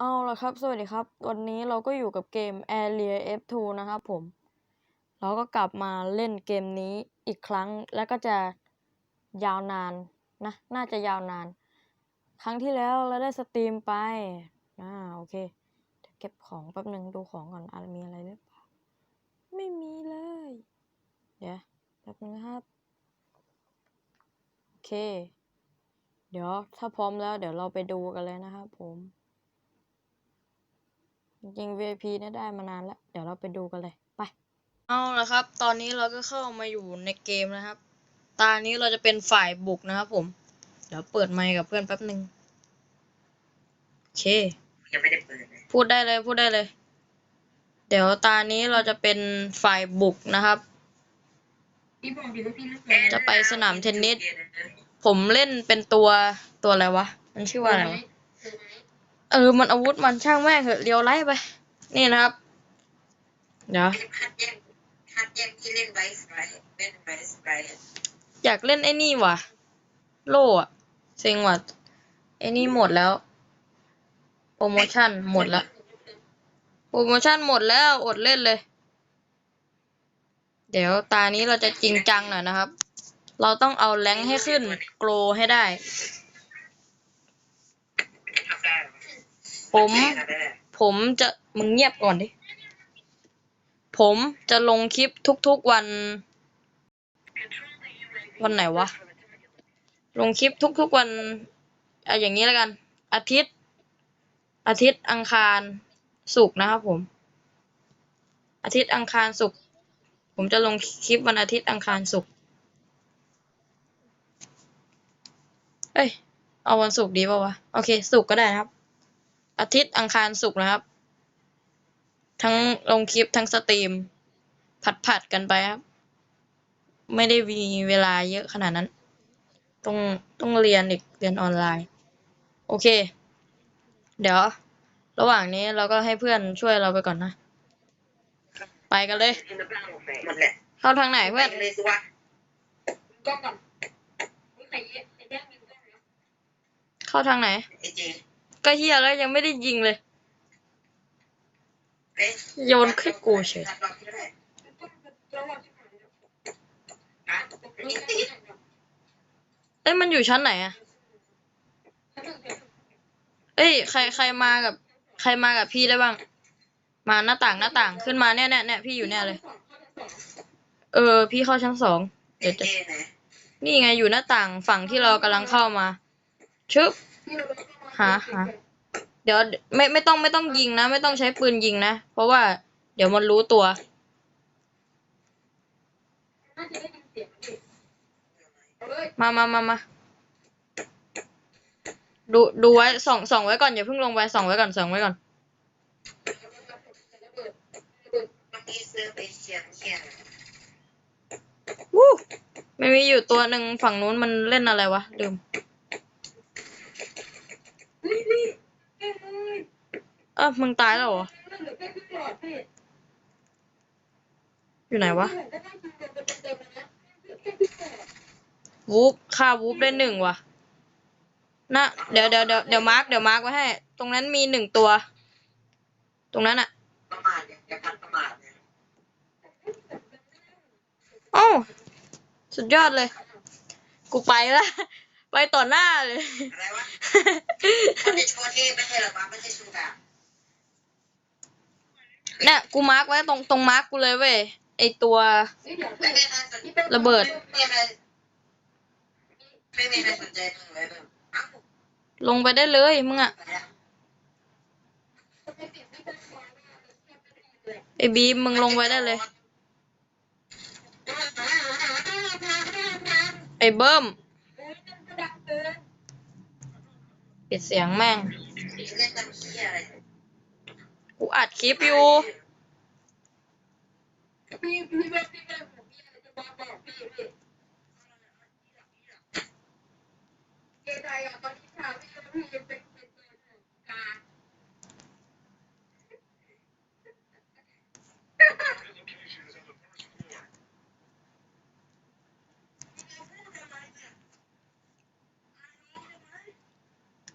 เอาละครับ สวัสดีครับ วันนี้เราก็อยู่กับเกม Area F2 นะครับผม เราก็กลับมาเล่นเกมนี้อีกครั้ง แล้วก็จะยาวนานนะ น่าจะยาวนาน ครั้งที่แล้วเราได้สตรีมไปอ่าโอเคเดี๋ยวเก็บของแป๊บหนึ่งดูของก่อนอาจมีอะไรหรือเปล่า ไม่มีเลย เดี๋ยวแป๊บนึงครับ โอเค เดี๋ยวถ้าพร้อมแล้ว เดี๋ยวเราไปดูกันเลยนะครับผม จริงๆ VIP เนี่ยได้มานานแล้ว เดี๋ยวเราไปดูกันเลย ไป เอาละครับ ตอนนี้เราก็เข้ามาอยู่ในเกมนะครับ ตานี้เราจะเป็นฝ่ายบุกนะครับผม เดี๋ยวเปิดไมค์กับเพื่อนแป๊บหนึ่งโอเค ยังไม่ได้เปิดเลยพูดได้เลยพูดได้เลย เดี๋ยวตานี้เราจะเป็นฝ่ายบุกนะครับ พี่บอกดิว่าพี่เลือกจะไปสนามเทนนิสผมเล่นเป็นตัวตัวอะไรวะ มันชื่อว่าอะไรวะ เออ มันอาวุธมันช่างแม่งเหอะเลียวไล่ไป นี่นะครับ เดี๋ยวคัดแยกคัดแยกที่เล่นไวส์ไรเล่นไวส์ไรอยากเล่นไอ้นี่ว่ะ โล่อะเซ็งว่ะไอ้นี่หมดแล้ว โปรโมชั่นหมดแล้ว โปรโมชั่นหมดแล้ว อดเล่นเลย เดี๋ยวตานี้เราจะจริงจังหน่อยนะครับ เราต้องเอาแรงค์ให้ขึ้น โกลให้ได้ ทำได้ ผม ผมจะมึงเงียบก่อนดิ ผมจะลงคลิปทุกๆวัน วันไหนวะ ลงคลิปทุกๆวันอะอย่างนี้แล้วกัน อาทิตย์ อาทิตย์อังคารศุกร์นะครับผม อาทิตย์อังคารศุกร์ผมจะลงคลิปวันอาทิตย์อังคารศุกร์เอ้ย เอาวันศุกร์ดีป่าวะ โอเคศุกร์ก็ได้นะครับ อาทิตย์อังคารศุกร์นะครับ ทั้งลงคลิปทั้งสตรีม ผัดผัดๆกันไปครับ ไม่ได้มีเวลาเยอะขนาดนั้น ต้องต้องเรียนอีกเรียนออนไลน์ โอเค เดี๋ยว ระหว่างนี้เราก็ให้เพื่อนช่วยเราไปก่อนนะ ไปกันเลยเข้าทางไหนเพื่อนเข้าทางไหน ก็เฮียแล้วยังไม่ได้ยิงเลยเอ้ยโยนขึ้นกูเฉยตัดรอบที่ได้กล้องระหว่างที่ผ่านเนี่ยอะนี่นี่ใครแยกเนี่ยเอ้ยมันอยู่ชั้นไหนอะแล้วก็เดี๋ยวเอ้ยใครใครมากับ ใครมากับพี่ได้บ้าง มาหน้าต่างหน้าต่างขึ้นมาเนี่ยเนี่ยเนี่ยพี่อยู่เนี่ยเลย เออ พี่เข้าชั้นสองไอเดี๋ยวเจจะไหนนี่ไงอยู่หน้าต่างฝั่งที่เรากำลังเข้ามา ชึบ หาหาเดี๋ยวไม่ไม่ต้องไม่ต้องยิงนะ ไม่ต้องใช้ปืนยิงนะ เพราะว่าเดี๋ยวมันรู้ตัว มามามามาดูดูไว้ส่องส่องไว้ก่อนอย่าเพิ่งลงไปส่องไว้ก่อนส่องไว้ก่อนระเบิดระเบิดมันมีเสื้อไปเชียร์เชียร์วู้ไม่มีอยู่ตัวหนึ่งฝั่งนู้นมันเล่นอะไรวะลืม เฮ้ยพี่เอ้ยเอ้ยเออมึงตายแล้วเหรอเหลือแค่ครึ่งหลอดพี่อยู่ไหนวะเหมือนก็ได้ยินเต็มๆนะเหลือแค่ครึ่งหลอดวูบค่าวูบได้หนึ่งว่ะนะเดี๋ยวเดี๋ยวเดี๋ยวเดี๋ยวมาร์กเดี๋ยวมาร์กไว้ให้ ตรงนั้นมีหนึ่งตัว ตรงนั้นอะประมาทเนี่ยอย่าพันประมาทเนี่ยโอ้าสุดยอดเลย กูไปละ ไปต่อหน้าเลย อะไรวะมันจะโชว์เท่ไม่ใช่หรอวะไม่ใช่ชูดาบเนี่ยกูมาร์กไว้ตรงตรงมาร์กกูเลยเว้ยไอตัวเฮ้ยเดี๋ยวไม่พี่มีใครสนใจระเบิด ไม่มีใครไม่มีใครสนใจมึงเลยแบบอ้าวลงไปได้เลยมึงอะไปแล้วไอบีมมึงลงไปได้เลย ไอเบิ้ม ปิดเสียงแม่งเล่นน้ำขี้อะไรกูอัดคลิปอยู่ พี่พี่แบบพี่แบบผมมีอะไรจะบอกบอกพี่พี่เกย์ไทยอะตอนนี้ข่าวพี่พี่ยังเป็นเป็นเบอร์หนึ่งกลาง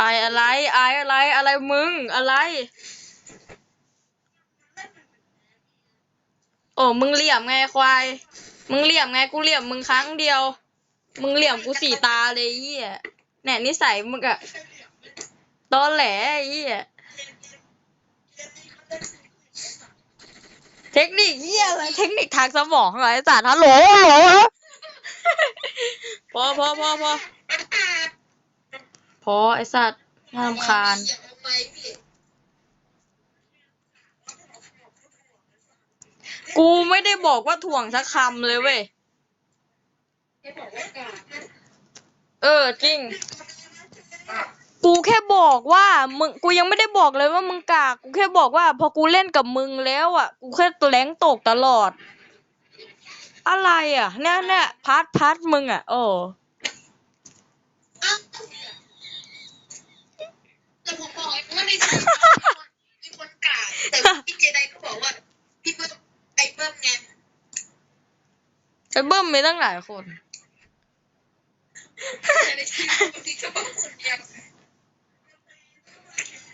อายอะไรอายอะไรอะไรมึงอะไร โอ้มึงเหลี่ยมไงควาย มึงเหลี่ยมไงกูเหลี่ยมมึงครั้งเดียว มึงเหลี่ยมกูสี่ตาเลยเหี้ยแหน่นิสัยมึงอะตอแหลไอ้เหี้ยเทคนิคเหี้ยอะไรเทคนิคทางสมองเหรอไอ้สัตว์ฮัลโหลฮัลโหลพอพอพอพอ พอไอ้สัตว์น่ารำคาญ กูไม่ได้บอกว่าถ่วงสักคำเลยเว้ย เออจริง กูแค่บอกว่ามึงกูยังไม่ได้บอกเลยว่ามึงกาก กูแค่บอกว่า พอกูเล่นกับมึงแล้วอะ กูแค่แรงตกตลอด อะไรอะเนี่ยเนี่ยพาร์ทพาร์ทมึงอะ โอ้าว แต่ผมบอกว่าในทีมมีคนกาดแต่พี่เจไดก็บอกว่าพี่เบิ้มไอ้เบิ้มไงไอ้เบิ้มมีตั้งหลายคนแต่ในทีมบางทีก็บอกคนเดียว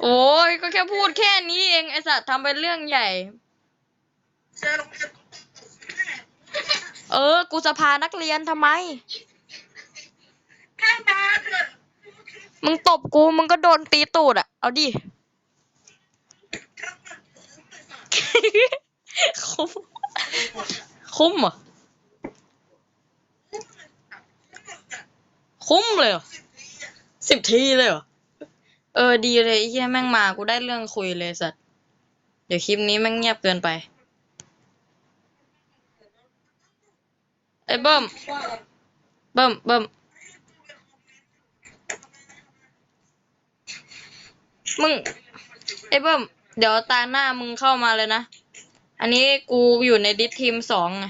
โอ้ยก็แค่พูดแค่นี้เองไอสัตว์ทำเป็นเรื่องใหญ่ เจอโรงเรียน เออ กูจะพานักเรียนทำไม แค่มาเถอะ มึงตบกู มึงก็โดนตีตูดอะ เอาดิคุ้มคุ้มเหรอคุ้มเลยเหรอสิบทีเลยเหรอ เออดีเลยไอ้เหี้ยแม่งมากูได้เรื่องคุยเลยสัตว์ เดี๋ยวคลิปนี้แม่งเงียบเกินไป ไอ้เบิ้มเบิ้มเบิ้ม มึงไอ้เบิ้มเดี๋ยวตาหน้ามึงเข้ามาเลยนะ อันนี้กูอยู่ในดิสทีมสองไง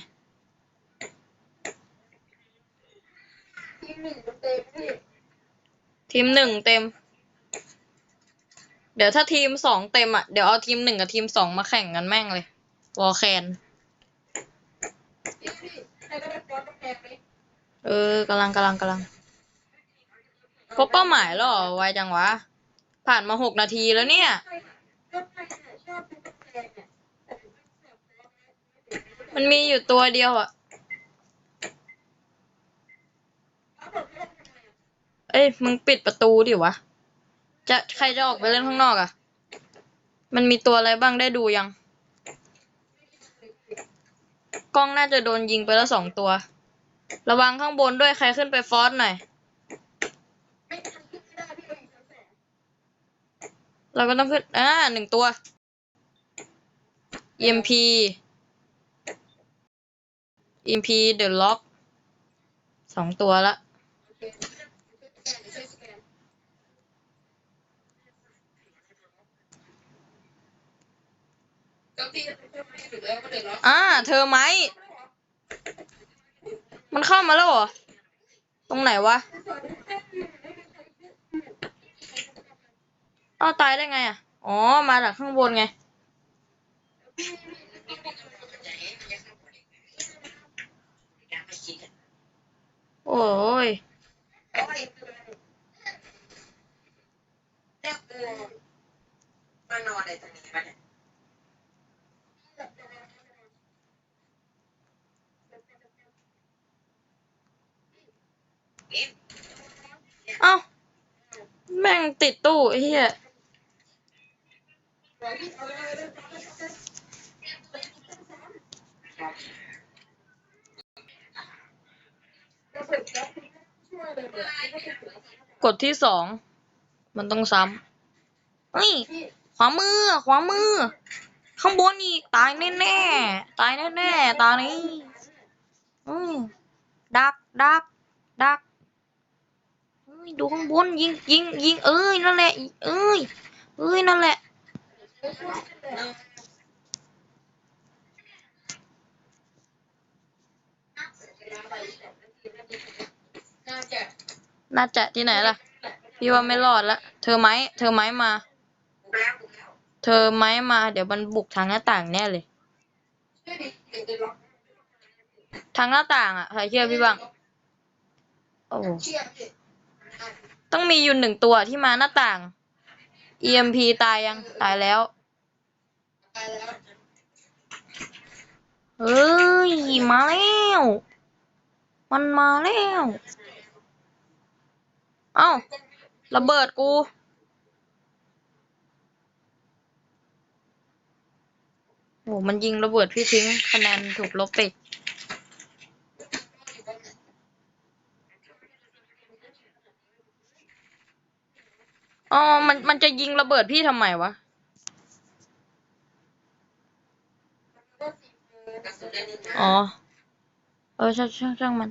ที่หนึ่งเต็มทีมหนึ่งเต็ม เดี๋ยวถ้าทีมสองเต็มอะ เดี๋ยวเอาทีมหนึ่งกับทีมสองมาแข่งกันแม่งเลย วอลแคนเออกำลังกำลังกำลังครบเป้าหมายแล้วเหรอไวจังวะ ผ่านมาหกนาทีแล้วเนี่ย มันมีอยู่ตัวเดียวอะ่ะเอ้ย มึงปิดประตูดิวะ จะใครจะออกไปเล่นข้างนอกอะ่ะมันมีตัวอะไรบ้างได้ดูยัง กล้องน่าจะโดนยิงไปแล้วสองตัว ระวังข้างบนด้วยใครขึ้นไปฟอสหน่อย ไม่ทันขึ้นไม่ได้พี่เราอยู่ชั้นสอง เราก็ต้องขึ้นอ่าหนึ่งตัว EMP EMP The Lock สองตัวละโอเคแกนช่วยสแกนก็พี่จะช่วยไม่ถึงแล้วก็เดือดร้อนอ่า เธอไหม มันเข้ามาแล้วเหรอ ตรงไหนวะ อ้าวตายได้ไงอะ อ๋อ มาจากข้างบนไง โอ้ยเนี่ยกูมานอนในตรงนี้ปะเนี่ยเอ้า แม่งติดตู้ไอ้เหี้ย กดที่สอง มันต้องซ้ำเฮ้ย ขวามือ ขวามือ ข้างบนอีก ตายแน่ๆตายแน่ๆตานี้อืมดัก ดัก ดักเฮ้ยดูข้างบนยิงยิงยิงเอ้ยนั่นแหละเอ้ยเอ้ยนั่นแหละ น่าจะที่ไหนล่ะ พี่ว่าไม่รอดละ เธอไหมเธอไหมมา เธอไหมมา เดี๋ยวมันบุกทางหน้าต่างแน่เลย ทางหน้าต่างอะใครเชื่อพี่บ้าง โอ้โหต้องมีอยู่หนึ่งตัวที่มาหน้าต่าง EMP ตายยัง ตายแล้วเฮ้ย มาแล้ว มันมาแล้ว เอ้า ระเบิดกู โอ้มันยิงระเบิดพี่ทิ้ง คะแนนถูกลบไป อ๋อ มัน มันจะยิงระเบิดพี่ทำไมวะ อ๋อ เออช่างช่างช่างมัน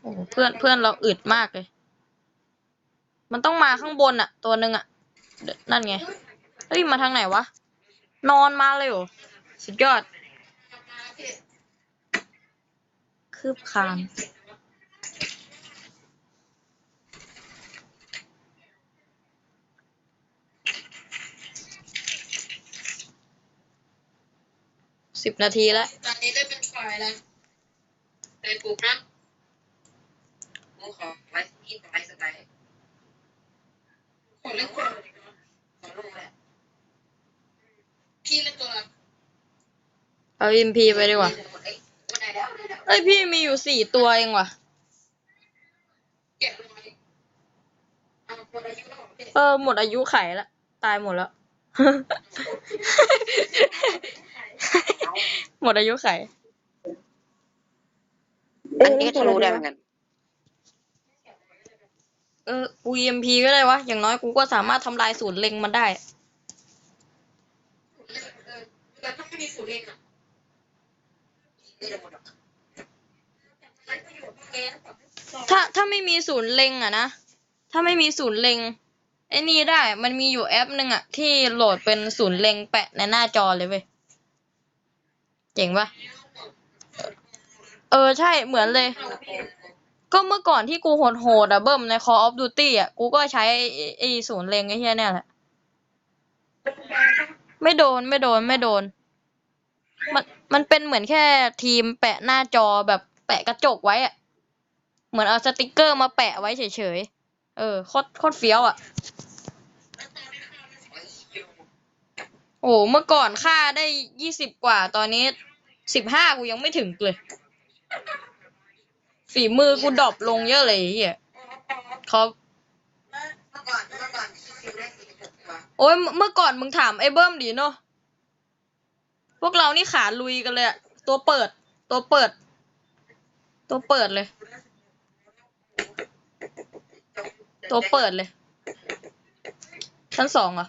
โอ้เพื่อน เพื่อนเราอึดมากเลย มันต้องมาข้างบนอะตัวหนึ่งอะนั่นไง เฮ้ย มาทางไหนวะ นอนมาเลยเหรอ สุดยอด คืบคาน สิบนาทีแล้วตอนนี้ได้เป็นฝ่ายแล้วไปปลูกนะกูขอไว้ที่ไว้สไตล์ขอเล่นคนขอลงแหละพี่เล่นตัวละเอาอิมพีไปดีกว่าเอ้ยวันไหนแล้วได้แล้วเอ้ยพี่มีอยู่สี่ตัวเองว่ะเก็บลงมาดิเอาคนอายุเราพี่เออหมดอายุไขแล้วตายหมดแล้ว หมดอายุไขอันนี้ก็ทะลุได้เหมือนกัน เออกู EMP ก็ได้วะ อย่างน้อยกูก็สามารถทำลายศูนย์เล็งมันได้เออแต่ถ้าไม่มีสูตรเองอะไม่ได้หมดหรอกใช้ประโยชน์แก๊สกับถ้าถ้าไม่มีศูนย์เล็งอะนะ ถ้าไม่มีศูนย์เล็งไอ้นี่ได้ มันมีอยู่แอปหนึ่งอะที่โหลดเป็นศูนย์เล็งแปะในหน้าจอเลยเว้ย เจ๋งปะเออใช่เหมือนเลย ก็เมื่อก่อนที่กูโหดโหดอะเบิ้มใน Call of Duty อะกูก็ใช้ไอ้ศูนย์เลงไอ้เหี้ยเนี่ยแหละ ไม่โดนไม่โดนไม่โดน มันมันเป็นเหมือนแค่ทีมแปะหน้าจอแบบแปะกระจกไว้อะเหมือนเอาสติกเกอร์มาแปะไว้เฉยๆ เออโคตรโคตรเฟี้ยวอะ โอ้เมื่อก่อนค่าได้ยี่สิบกว่าตอนนี้สิบห้ากูยังไม่ถึงเลย ฝีมือกูดรอปลงเยอะเลยเฮียเขาเมื่อก่อนเมื่อก่อนที่ฟิวได้สี่สิบหกตัวโอ้ยเมื่อก่อนมึงถามไอ้เบิ้มดีเนาะพวกเรานี่ขาลุยกันเลยอะตัวเปิด ตัวเปิด ตัวเปิดเลย ตัวเปิดเลย ชั้นสองเหรอ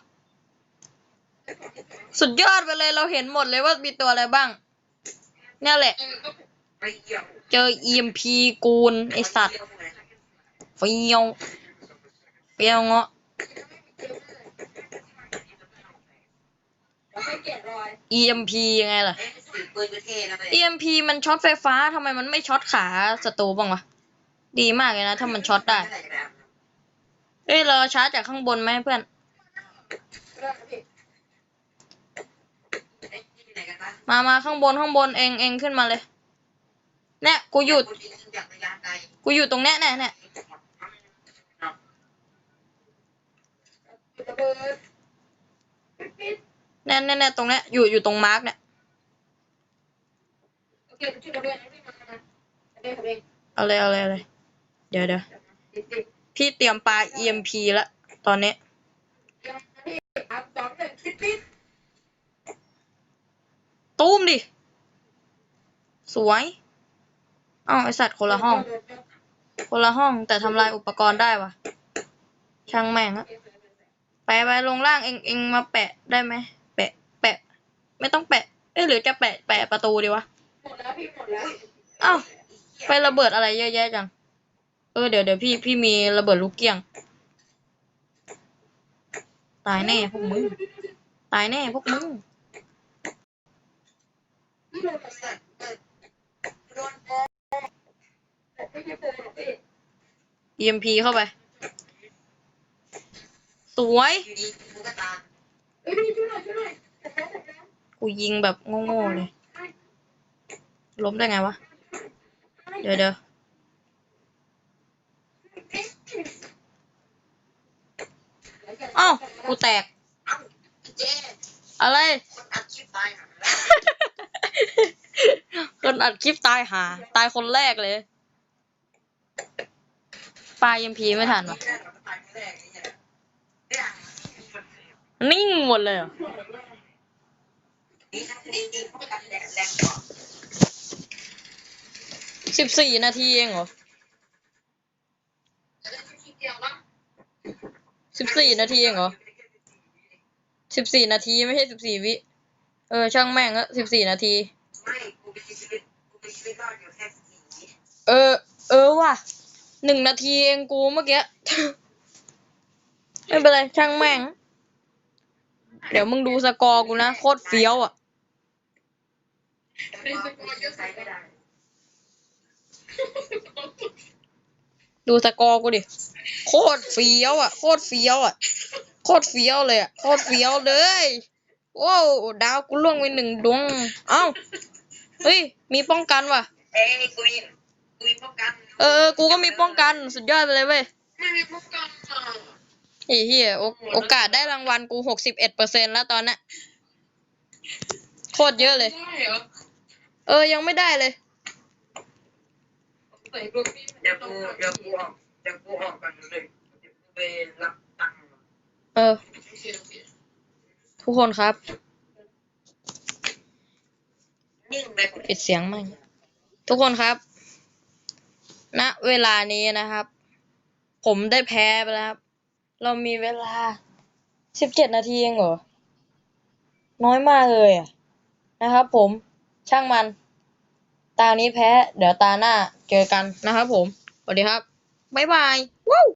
สุดยอดไปเลยเราเห็นหมดเลยว่ามีตัวอะไรบ้างเนี่ยแหละเออก็ไปเกี่ยวเจอ EMP กูนไอสัตว์เฟี้ยวเฟี้ยวเงาะแล้วให้เกียรติรอย EMP ยังไงล่ะเอ้ยสีปืนก็เท่นะเลย EMP มันช็อตไฟฟ้าทำไมมันไม่ช็อตขาศัตรูบ้างวะ ดีมากเลยนะ ถ้ามันช็อตได้ เอ้ยเราชาร์จจากข้างบนไหมเพื่อนที่ไหนกันวะ มามาข้างบนข้างบนเองเองขึ้นมาเลย เนี่ยกูอยู่คนที่ยิงจากระยะไกลกูอยู่ตรงเนี้ยเนี่ยเนี่ยระเบิดเนี่ยเนี่ยเนี่ยตรงเนี้ยอยู่อยู่ตรงมาร์กเนี่ยโอเคไปช่วยระเบิดให้พี่มานะเดี๋ยวผมเองเอาเลยเอาเลยเอาเลยเดี๋ยวเดี๋ยวติดติดพี่เตรียมปลา EMP แล้วตอนนี้ ยังพี่สามสองหนึ่ง ติดติดตุ้มดิ สวยอ้าวไอสัตว์คนละห้อง คนละห้องแต่ทำลายอุปกรณ์ได้วะช่างแม่งอะไปไปลงล่างเองเองมาแปะได้ไหมแปะ แปะ ไม่ต้องแปะ เอ้ยหรือจะแปะแปะประตูดีวะหมดแล้วพี่หมดแล้วอ้าวไประเบิดอะไรเยอะแยะจัง เออเดี๋ยวเดี๋ยวพี่พี่มีระเบิดลูกเกี้ยง ตายแน่พวกมึง ตายแน่พวกมึง EMP เข้าไป สวยอยู่ดีกูก็ตามเอ้ยพี่ช่วยหน่อยช่วยหน่อยแต่แล้วแต่แล้วกูยิงแบบโง่ๆเลย ล้มได้ไงวะ เดี๋ยวเดี๋ยวอ้าวกูแตก อะไร คนอัดคลิปตายหา ตายคนแรกเลยปลายังพีไม่ทันวะนี่ยนิ่งหมดเลยเหรอสิบสี่นาทีเองเหรอสิบสี่นาทีเองเหรอสิบสี่นาทีไม่ใช่สิบสี่วิ เออ ช่างแม่งอะสิบสี่นาที ไม่กูมีชีวิตกูมีชีวิตรอดอยู่แค่สี่วิเออ เออว่ะหนึ่งนาทีเองกูเมื่อกี้ ไม่เป็นไร ช่างแม่ง เดี๋ยวมึงดูสกอร์กูนะ โคตรเฟี้ยวอะ แต่ว่ากูใช้ไม่ได้ดูสกอร์กูดิ โคตรเฟี้ยวอะ โคตรเฟี้ยวอะ โคตรเฟี้ยวเลยอะ โคตรเฟี้ยวเลย ว้าวดาวกูล่วงไปหนึ่งดวง เอ้า เฮ้ย มีป้องกันว่ะ เอ้ยกูมีกูมีป้องกันเออ กูก็มีป้องกัน สุดยอดไปเลยเว้ยไม่มีป้องกันอะไอ้เหี้ยโอโอกาสได้รางวัลกูหกสิบเอ็ดเปอร์เซ็นแล้วตอนเนี้ยโคตรเยอะเลย ได้เหรอเออ ยังไม่ได้เลย ใส่กูเดี๋ยวกูเดี๋ยวกูออกเดี๋ยวกูออกกันเลยเดี๋ยวกูไปรับตังค์เออ ทุกคนครับนิ่งไปปิดเสียงมั่งทุกคนครับ ณ เวลานี้นะครับ ผมได้แพ้ไปแล้วครับ เรามีเวลาสิบเจ็ดนาทีเองเหรอ น้อยมากเลยอะ นะครับผม ช่างมัน ตานี้แพ้ เดี๋ยวตาหน้าเจอกันนะครับผม สวัสดีครับ บ๊ายบายว้าว